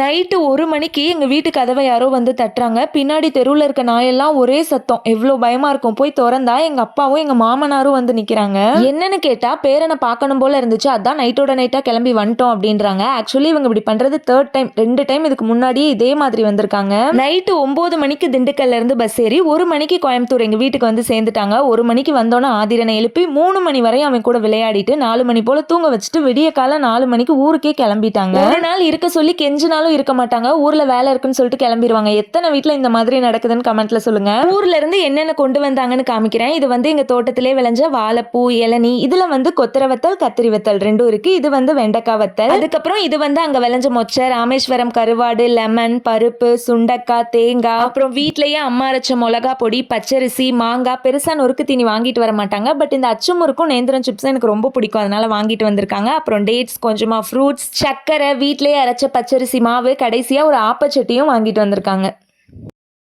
Night ஒரு மணிக்கு எங்கள் வீட்டு கதவை யாரோ வந்து தட்டுறாங்க. பின்னாடி தெருவில் இருக்க நாயெல்லாம் ஒரே சத்தம். எவ்வளோ பயமாக இருக்கும். போய் திறந்தா எங்கள் அப்பாவும் எங்கள் மாமனாரும் வந்து நிற்கிறாங்க என்னன்னு கேட்டால் பேரனை பார்க்கணும் போல இருந்துச்சு. அதான் நைட்டோட நைட்டாக கிளம்பி வந்துட்டோம் அப்படின்றாங்க. ஆக்சுவலி இவங்க இப்படி பண்ணுறது தேர்ட் டைம் ரெண்டு டைம் இதுக்கு முன்னாடியே இதே மாதிரி வந்திருக்காங்க. நைட்டு ஒம்பது மணிக்கு திண்டுக்கல்ல இருந்து பஸ் ஏறி ஒரு மணிக்கு கோயம்புத்தூர் எங்கள் வீட்டுக்கு வந்து சேர்ந்துட்டாங்க. ஒரு மணிக்கு வந்தோன்னே ஆதிரனை எழுப்பி மூணு மணி வரையும் அவன் கூட விளையாடிட்டு நாலு மணி போல் தூங்க வச்சுட்டு விடிய காலம் நாலு மணிக்கு ஊருக்கே கிளம்பிட்டாங்க. ஒரு நாள் இருக்க சொல்லி கெஞ்சினால் நாளும் இருக்க மாட்டாங்க. ஊர்ல வேலை இருக்குன்னு சொல்லிட்டு கிளம்பிடுவாங்க எத்தனை வீட்டில் இந்த மாதிரி நடக்குதுன்னு கமெண்ட்ல சொல்லுங்க. ஊர்ல இருந்து என்னென்ன கொண்டு வந்தாங்கன்னு காமிக்கிறேன். இது வந்து எங்க தோட்டத்திலே விளைஞ்ச வாழைப்பூ இளநீ இதுல வந்து கொத்தர வத்தல் கத்திரி வத்தல் ரெண்டும் இருக்கு. இது வந்து வெண்டைக்காய் வத்தல். அதுக்கப்புறம் இது வந்து அங்க விளைஞ்ச மொச்சை ராமேஸ்வரம் கருவாடு லெமன் பருப்பு சுண்டக்காய் தேங்காய். அப்புறம் வீட்லயே அம்மா அரைச்ச மிளகா பொடி பச்சரிசி மாங்காய் பெருசா நொறுக்கு தீனி வாங்கிட்டு வர மாட்டாங்க. பட் இந்த அச்சுமுறுக்கும் நேந்திரம் சிப்ஸ் எனக்கு ரொம்ப பிடிக்கும். அதனால வாங்கிட்டு வந்திருக்காங்க. அப்புறம் டேட்ஸ் கொஞ்சமா ஃப்ரூட்ஸ் சக்கரை வீட்லயே அரைச்ச பச்சரிசி மாவு கடைசியா ஒரு ஆப்பச்சட்டியும் வாங்கிட்டு வந்திருக்காங்க.